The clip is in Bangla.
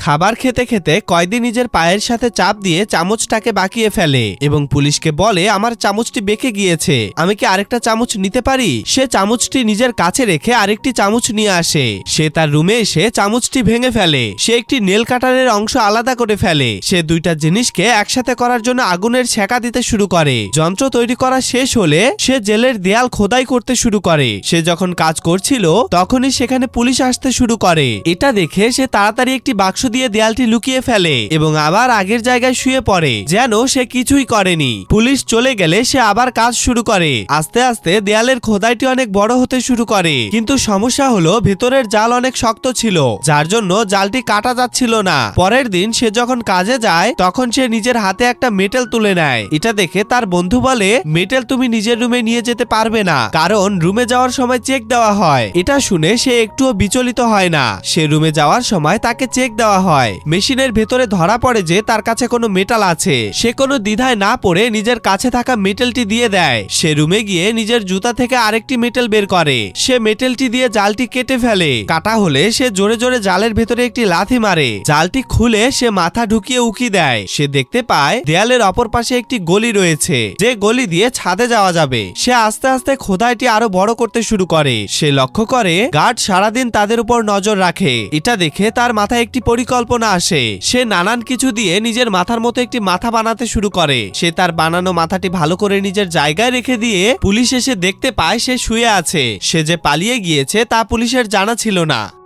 খাবার খেতে খেতে কয়েদি নিজের পায়ের সাথে চাপ দিয়ে চামচটাকে বাকিয়ে ফেলে এবং পুলিশকে বলে, আমার চামচটি বেঁকে গিয়েছে। আমি কি আরেকটা চামচ নিতে পারি? সে চামচটি নিজের কাছে রেখে আরেকটি চামচ নিয়ে আসে। সে তার রুমে এসে চামচটি ভেঙে ফেলে। সে একটি নেল কাটারের অংশ আলাদা করে ফেলে। সে দুইটা জিনিসকে একসাথে করার জন্য আগুনের ছেঁকা দিতে শুরু করে। যন্ত্র তৈরি করা শেষ হলে সে জেলের দেয়াল খোদাই করতে শুরু করে। সে যখন কাজ করছিল, তখনই সেখানে পুলিশ আসতে শুরু করে। এটা দেখে সে তাড়াতাড়ি একটি বাক্স দিয়ে দেয়ালটি লুকিয়ে ফেলে এবং আবার আগের জায়গায় শুয়ে পড়ে, যেন সে কিছুই করেনি। পুলিশ চলে গেলে সে আবার কাজ শুরু করে। আস্তে আস্তে দেয়ালের খোদাইটি অনেক বড় হতে শুরু করে। কিন্তু সমস্যা হলো, ভেতরের জাল অনেক শক্ত ছিল, যার জন্য জালটি কাটা যাচ্ছিল না। পরের দিন সে যখন কাজে যায়, তখন সে নিজের হাতে একটা মেটেল তুলে নেয়। এটা দেখে তার বন্ধু বলে, মেটেল তুমি নিজের রুমে নিয়ে যেতে পারবে না, কারণ রুমে যাওয়ার সময় চেক দেওয়া হয়। এটা শুনে সে একটুও বিচলিত হয় না। সে রুমে যাওয়ার সময় তাকে চেক দেওয়া হয়। মেশিনের ভেতরে ধরা পড়ে যে তার কাছে কোনো মেটাল আছে। সে কোনো দ্বিধায় না পড়ে নিজের কাছে থাকা মেটেলটি দিয়ে দেয়। সে রুমে গিয়ে নিজের জুতা থেকে আরেকটি মেটেল বের করে। সে মেটেলটি দিয়ে জালটি কেটে ফেলে। কাটা হলে সে জোরে জোরে জালের ভেতরে একটি লাথি মারে। জালটি খুলে সে মাথা ঢুকিয়ে উকি দেয়। সে দেখতে পায় দেয়ালের অপর পাশে একটি গলি রয়েছে। যে গলি দিয়ে ছাদে যাওয়া যাবে। সে আস্তে আস্তে খোদাইটি আরও বড় করতে শুরু করে। সে লক্ষ্য করে, গার্ড সারাদিন তাদের উপর নজর রাখে। এটা দেখে তার মাথায় একটি পরিকল্পনা আসে। সে নানান কিছু দিয়ে নিজের মাথার মতো একটি মাথা বানাতে শুরু করে। সে তার বানানো মাথাটি ভালো করে নিজের জায়গায় রেখে দিয়ে পুলিশ এসে দেখতে পায় সে শুয়ে আছে। সে যে পালিয়ে গিয়েছে তা পুলিশের জানা ছিল না।